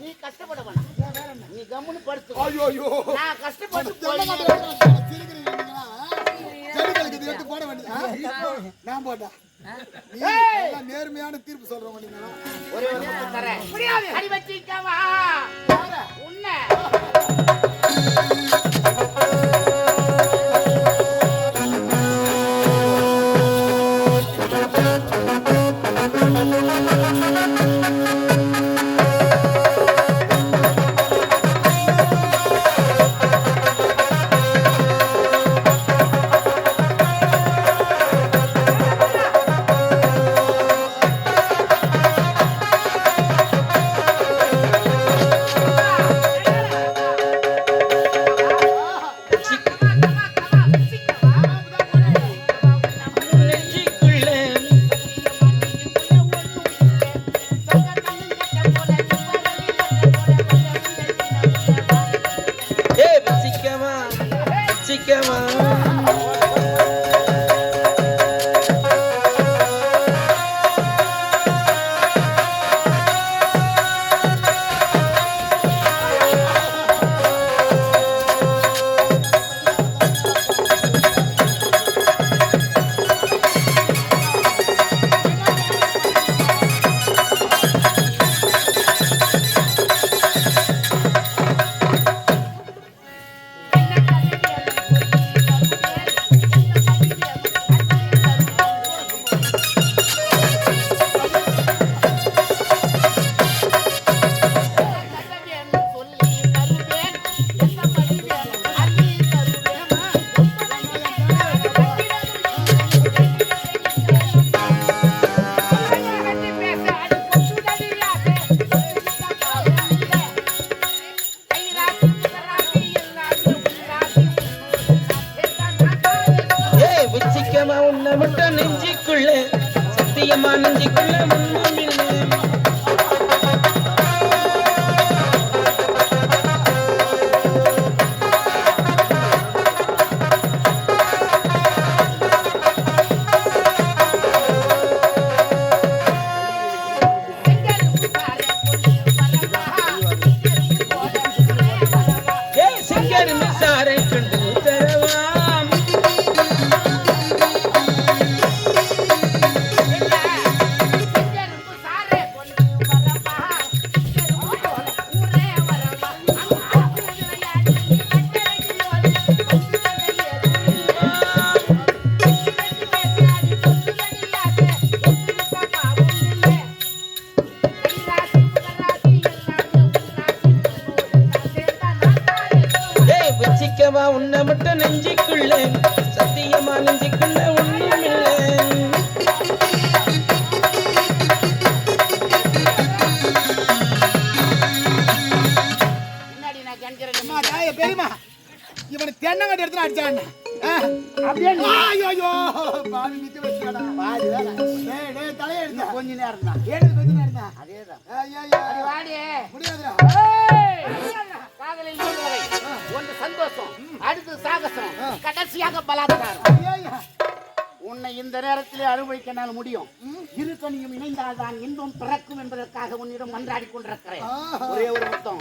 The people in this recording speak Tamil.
நீ கஷ்டப்பட வேணாம். நீ கம்முன்னு படுத்து ஐயோ ஐயோ நான் கஷ்டப்பட்டு இது எடுத்து போட வேண்டியது நான் போட்டா நீ நல்லா நேர்மையான தீர்ப்பு சொல்றவங்க நீங்களா ஒரே ஒரு தரேன். அடி வச்சிக்கவா? வச்சிக்கவா நெஞ்சிக்குள்ள சத்தியமா நெஞ்சிக்குள்ள முன்னும் வச்சிக்கவா உன்னை மட்டும் நெஞ்சுக்குள்ள சத்தியமா நெஞ்சுக்குள்ள ஒண்ணும் இல்லை முன்னாடி நான் கணிக்கிறேன் அம்மா தாயே பெரியம்மா. இவனை தென்னங்கட்டு எடுத்து அடிச்சான். அப்படியே ஐயோ பாவி நிக்க வச்சாடா பாதி வேலை. டேய் டேய் தலைய எடுத்தா கொஞ்ச நேரம் தான் ஏடு கொஞ்ச நேரம் தான் அதேதான். ஐயா அடி வாடி. முடியாதுடா. சந்தோஷம் அடுத்து சாகசம். கடைசியாக பலாத்காரம். உன்னை இந்த நேரத்திலே அனுபவிக்க என்னால் முடியும் இரு கனியும் இணைந்தால்தான் இன்பம் பிறக்கும் என்பதற்காக உன்னிடம் மன்றாடி கொண்டிருக்கிறேன். ஒரே ஒரு முத்தம்?